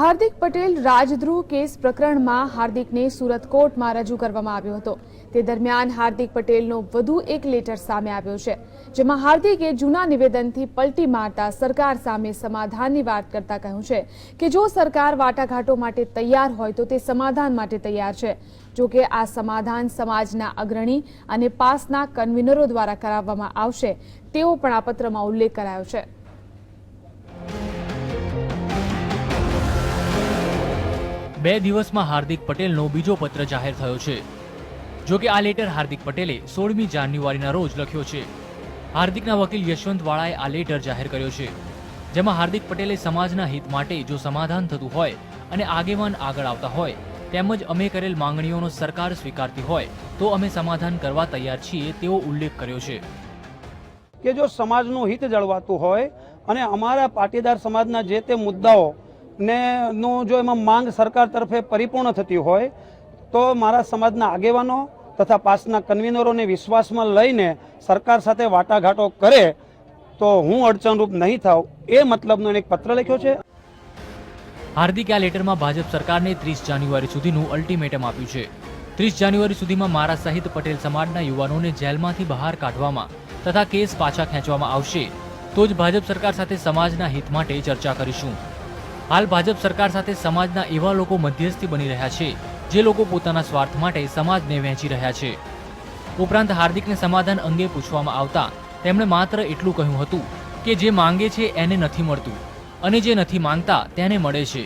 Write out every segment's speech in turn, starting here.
Hardik Patel રાજદ્રોહ case પ્રકરણમાં હાર્દિકને સુરત કોર્ટમાં રજૂ કરવામાં આવ્યો હતો. તે દરમિયાન હાર્દિક પટેલનો વધુ એક લેટર સામે આવ્યો છે, જેમાં હાર્દિકે જૂના નિવેદનથી પલટી મારતા સરકાર સામે સમાધાનની વાત કરતા કહ્યું છે કે જો સરકાર વાટાઘાટો માટે તૈયાર હોય તો તે સમાધાન માટે તૈયાર છે. જો કે આ સમાધાન સમાજના અગ્રણી અને પાસના કન્વીનરો દ્વારા કરાવવામાં આવશે, તેવો પણ આ પત્રમાં ઉલ્લેખ કરાયો છે. બે દિવસમાં હાર્દિક પટેલનો બીજો પત્ર જાહેર થયો છે. જો કે આ લેટર હાર્દિક પટેલે સોળમી જાન્યુઆરીના રોજ લખ્યો છે. હાર્દિકના વકીલ યશવંત વાળાએ આ લેટર જાહેર કર્યો છે. જેમાં હાર્દિક પટેલે સમાજના હિત માટે જો સમાધાન થતું હોય અને આગેવાન આગળ આવતા હોય, તેમજ અમે કરેલ માંગણીઓનો સરકાર સ્વીકારતી હોય, તો અમે સમાધાન કરવા તૈયાર છીએ તેવો ઉલ્લેખ કર્યો છે. કે જો સમાજનું હિત જળવાતું હોય અને અમારા પાટીદાર સમાજના જે તે મુદ્દાઓ ને નું જો એમાં માંગ સરકાર તરફે પરિપૂર્ણ થતી હોય, તો મારા સમાજના આગેવાનો તથા પાસના કન્વીનરોને વિશ્વાસમાં લઈને સરકાર સાથે વાટાઘાટો કરે, તો હું અડચણરૂપ નહીં થાવ એ મતલબનો એક પત્ર લખ્યો છે. હાર્દિકે આ લેટરમાં ભાજપ સરકારને ત્રીસ જાન્યુઆરી સુધીનું અલ્ટિમેટમ આપ્યું છે. ત્રીસ જાન્યુઆરી સુધીમાં મારા સહિત પટેલ સમાજના યુવાનોને જેલમાંથી બહાર કાઢવામાં તથા કેસ પાછા ખેંચવામાં આવશે. તો જ ભાજપ સરકાર સાથે સમાજના હિત માટે ચર્ચા કરીશું. હાલ ભાજપ સરકાર સાથે સમાજના એવા લોકો મધ્યસ્થી બની રહ્યા છે, જે લોકો પોતાના સ્વાર્થ માટે સમાજને વહેંચી રહ્યા છે. ઉપરાંત હાર્દિકને સમાધાન અંગે પૂછવામાં આવતા તેમણે માત્ર એટલું કહ્યું હતું કે જે માંગે છે એને નથી મળતું અને જે નથી માંગતા તેને મળે છે.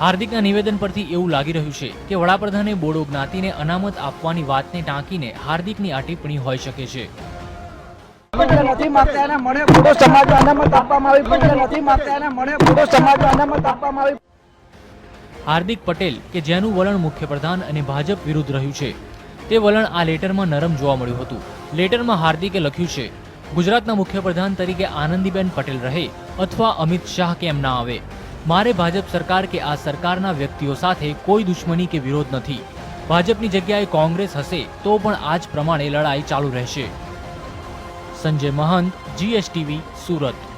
હાર્દિકના નિવેદન પરથી એવું લાગી રહ્યું છે કે વડાપ્રધાને બોડો જ્ઞાતિને અનામત આપવાની વાતને ટાંકીને હાર્દિકની આ ટિપ્પણી હોઈ શકે છે. હાર્દિક પટેલ કે જેનું વલણ મુખ્યપ્રધાન અને ભાજપ વિરુદ્ધ રહ્યું છે. તે વલણ આ લેટરમાં નરમ જોવા મળ્યું હતું. લેટરમાં હાર્દિકે લખ્યું છે, ગુજરાતના મુખ્યપ્રધાન તરીકે આનંદીબેન પટેલ રહે અથવા અમિત શાહ કેમ ના આવે? મારે ભાજપ સરકાર કે આ સરકારના વ્યક્તિઓ સાથે કોઈ દુશ્મની કે વિરોધ નથી. ભાજપની જગ્યાએ કોંગ્રેસ હશે તો પણ આ જ પ્રમાણે લડાઈ ચાલુ રહેશે. સંજય મહંત જીએસટીવી સુરત.